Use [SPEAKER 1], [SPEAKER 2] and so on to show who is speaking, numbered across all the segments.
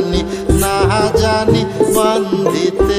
[SPEAKER 1] জানি না জানি বান দিতে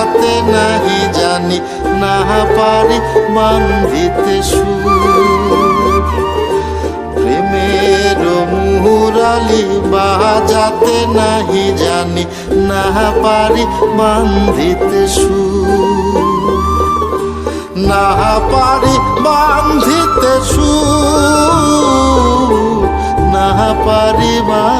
[SPEAKER 1] বাজাতে নাহি জানি, না পারি বান্ধিতে প্রেমের মুরালি বাজাতে নাহি জানি, না পারি বান্ধিতে না পারি বান্ধিতে সুর, না পারি বান্ধিতে